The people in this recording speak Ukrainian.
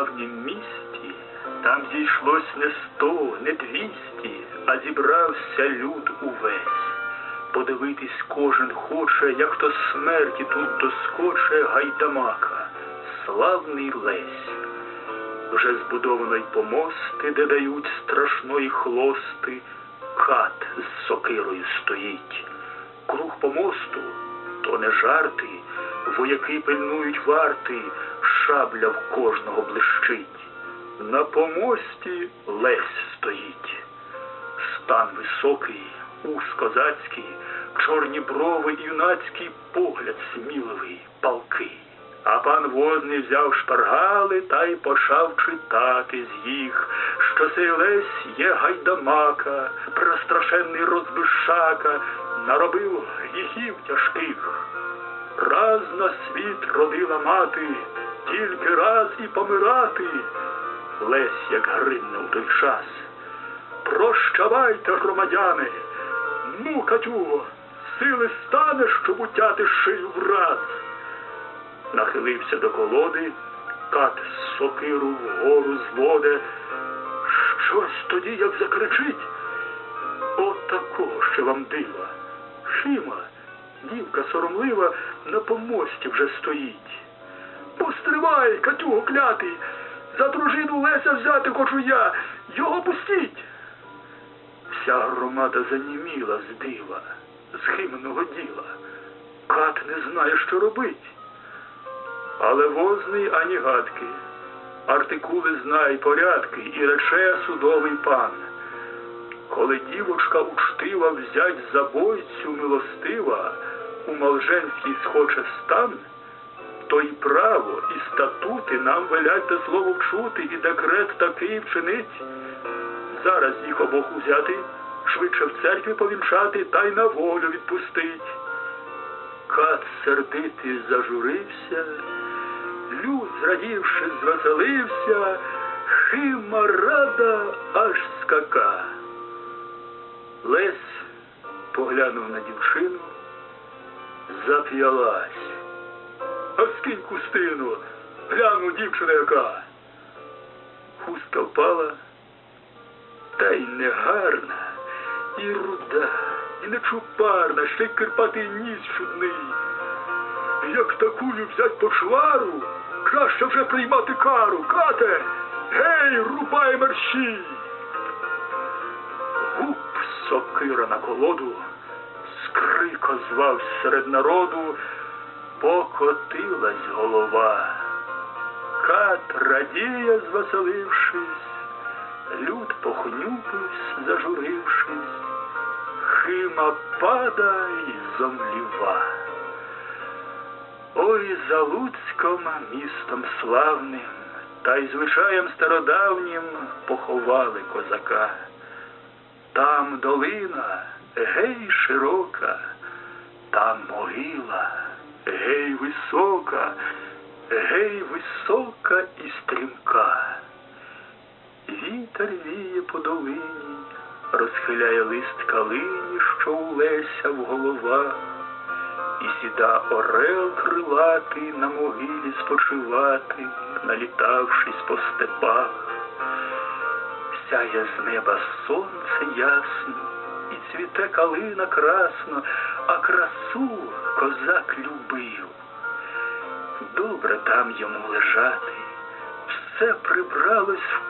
давнім місті, там зійшлось не сто, не двісті, а зібрався люд увесь. Подивитись кожен хоче, як то смерті тут доскоче гайдамака, славний Лесь. Вже збудовано й помости, де дають страшної хлости, кат з сокирою стоїть. Круг помосту то не жарти, вояки пильнують варти, шабля в кожного блищить. На помості лесь стоїть. Стан високий, ус козацький, чорні брови юнацький погляд сміливий, палкий. А пан возний взяв шпаргали та й почав читати з їх, що сей лесь є гайдамака, престрашенний розбишака, наробив гріхів тяжких. Раз на світ родила мати, тільки раз і помирати. Лесь як гринне у той час. Прощавайте, громадяни, ну, Катюго, сили стане, щоб утяти шию враз. Нахилився до колоди, кат сокиру вгору зводе. Щось тоді, як закричить. От такого ще вам дива. Хима, дівка соромлива, на помості вже стоїть. Постривай, Катюго клятий, за дружину Леся взяти хочу я, його пустіть. Вся громада заніміла з дива, з химного діла. Кат не знає, що робить. Але возний ані гадки, артикули знає порядки і рече судовий пан. Коли дівочка учтива взять за бойцю милостива, у Малженський схоче стан, то й право, і статути нам велять те слово вчути, і декрет такий вчинить. Зараз їх обох узяти, швидше в церкві повінчати та й на волю відпустить. Кат сердитий зажурився, люд, зрадівши, звеселився, хима рада аж скака. Лесь поглянув на дівчину, зап'ялась. А скинь кустину, гляну дівчина яка. Хустка впала, та й не гарна, і руда, і нечупарна, ще й кирпатий ніс чудний. Як такую взять почвару, краще вже приймати кару. Кате, гей, рубай мерщій! Гуп сокира на колоду, скрико звав серед народу, покотилась голова. Кат радіє, звеселившись, люд похнюпивсь, зажурившись, Хима пада й зомліва. Ой, за Луцьком містом славним, та й звичаєм стародавнім поховали козака. Там долина, гей широка, там могила, гей висока, гей висока і стрімка. Вітер віє по долині, розхиляє лист калині, що у Леся в головах, і сіда орел крилатий на могилі спочивати, налітавшись по степах. Сяє з неба сонце ясно, і цвіте калина красно, а красу козак любив. Добре там йому лежати, все прибралось в